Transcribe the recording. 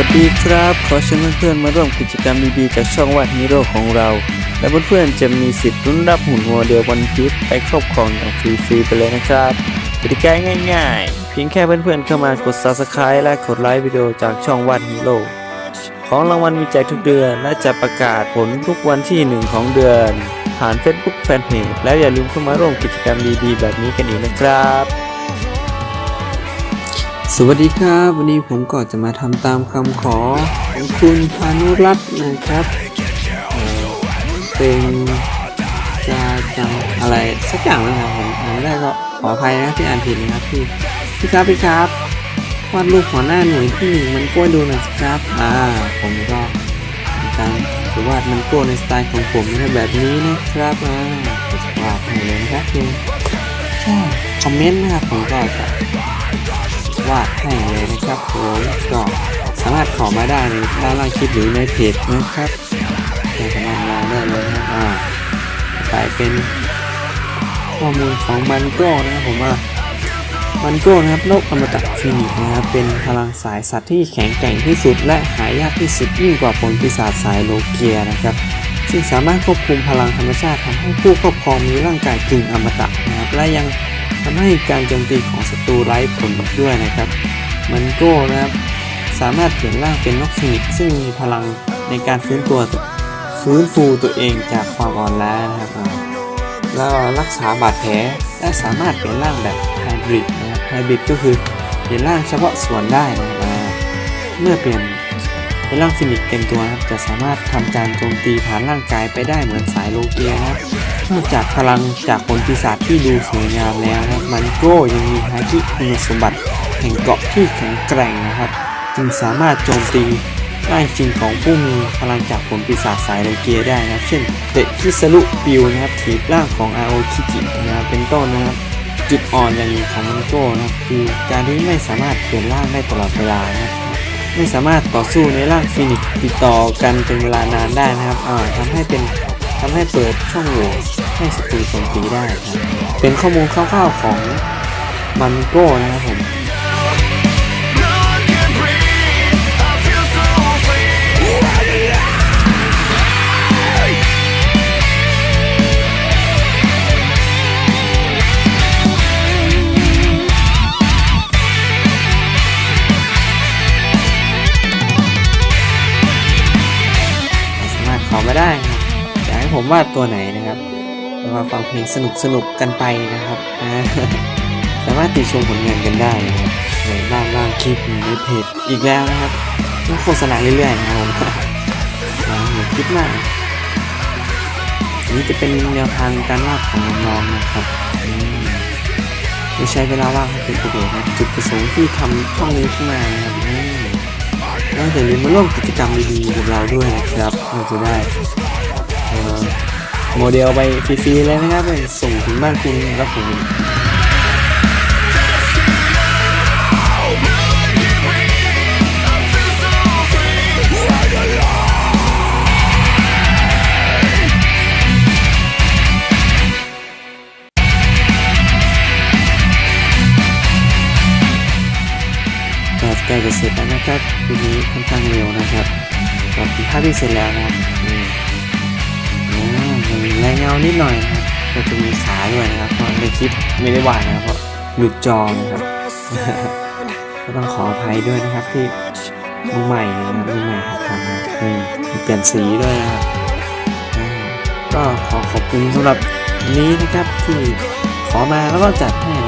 วัสดีครับ ขอเชิญเพื่อนๆมาร่วมกิจกรรมดีๆจากช่องวาดฮีโร่ของเรา และเพื่อนๆจะมีสิทธิ์ลุ้นรับหุ่นโมเดลวันพีชไปครอบครองอย่างฟรีๆไปเลยนะครับกติกาง่ายๆ เพียงแค่เพื่อนๆเข้ามากด subscribe และกดไลค์วิดีโอจากช่องวาดฮีโร่ของรางวัลมีแจกทุกเดือนและจะประกาศผลทุกวันที่ 1 ของเดือน ผ่าน Facebook Fanpage แล้วอย่าลืมเข้ามาร่วมกิจกรรมดีๆ แบบนี้กันอีกนะครับ สวัสดีครับ วันนี้ผมก็จะมาทำตามคำขอของคุณพานุรัตน์นะครับเออเป็นจะจังอะไรสักอย่างนะครับผมอ่านไม่ได้ก็ขออภัยนะที่อ่านผิดนะครับพี่พี่ครับพี่ครับวาดรูปหัวหน้าหน่วยที่หนึ่งมันโก้ดูหน่อยครับอ่าผมก็การจะวาดมันโก้ในสไตล์ของผมนะครับแบบนี้นะครับอ่าจะวาดให้เลยนะครับพียงแค่คอมเมนต์นะครับผมก็จะ วาดให้เลยนะครับผมก็สามารถขอมาได้ในด้านล่างคลิปหรือในเพจนะครับสามารถมาได้เลยนะครับอ่าไปเป็นข้อมูลของมันโก้นะครับผมว่ามันโก้นะครับนกอมตะฟินิกนะครับเป็นพลังสายสัตว์ที่แข็งแกร่งที่สุด และหายากที่สุดยิ่งกว่าผลปีศาจสายโลเกียนะครับซึ่งสามารถควบคุมพลังธรรมชาติทำให้ผู้ครอบครองมีร่างกายกึ่งอมตะนะครับและยัง ทำให้การโจมตีของศัตรูไร้ผลด้วยนะครับ มันโก้นะครับ สามารถเปลี่ยนร่างเป็นนกฟินิกซึ่งมีพลังในการฟื้นตัวฟื้นฟูตัวเองจากความอ่อนล้านะครับแล้วรักษาบาดแผลและสามารถเปลี่ยนร่างแบบไฮบริดนะครับไฮบริดก็คือเปลี่ยนร่างเฉพาะส่วนได้นะครับเมื่อเปลี่ยน เป็นร่างฟินิกเต็มตัวนะครับจะสามารถทำการโจมตีผ่านร่างกายไปได้เหมือนสายโลเกียนะครับนอกจากพลังจากผลปีศาจที่ดูสวยงามแล้วนะครับมันโก้ยังมีฮาคิคุณสมบัติแห่งเกาะที่แข็งแกร่งนะครับ จึงสามารถโจมตีร่างจริงของผู้มีพลังจากผลปีศาจสายโลเกียได้นะครับ เช่นเตะคิสรุปิวนะครับถีบร่างของอาโอคิจินะครับเป็นต้นนะครับจุดอ่อนอย่างหนึ่งของมันโก้นะครับคือการที่ไม่สามารถเปลี่ยนร่างได้ตลอดเวลานะครับ ไม่สามารถต่อสู้ในร่างฟินิกติดต่อกันเป็นเวลานานได้นะครับอ่าทำให้เป็นทำให้เปิดช่องโหว่ให้ศัตรูโจมตีได้ครับเป็นข้อมูลคร่าวๆของมันโก้นะครับผม ได้ครับอยากให้ผมวาดตัวไหนนะครับแล้วก็ฟังเพลงสนุกสนุกกันไปนะครับสามารถติชมผลงานกันได้นะครับในด้านล่างคลิปในเพจอีกแล้วนะครับต้องโฆษณาเรื่อยๆนะครับผมอ่าอย่าคิดมากอันนี้จะเป็นแนวทางการวาดของน้องๆนะครับไม่ใช้เวลาว่างให้เป็นประโยชน์นะจุดประสงค์ที่ทำช่องนี้ขึ้นมานะครับ ก็อย่าลืมมาร่วมกิจกรรมดีๆกับเราด้วยนะครับเราจะได้โมเดลไปฟรีๆเลยนะครับไปส่งถึงบ้านคุณครับผม ใกล้จะเสร็จแล้วนะครับทีนี้ค่อนข้างเร็วนะครับก็เป็นภาพที่เสร็จแล้วนะครับนี่อ๋อมีแรงเงานิดหน่อยนะครับก็จะมีขาด้วยนะครับเพราะในคลิปไม่ได้วาดนะครับเพราะหลุดจอนะครับก็ต้องขออภัยด้วยนะครับที่มือใหม่นะครับมือใหม่หัดทำนะครับนี่มีเปลี่ยนสีด้วยนะครับก็ขอขอบคุณสำหรับนี้นะครับที่ขอมาแล้วก็จัดให้นะ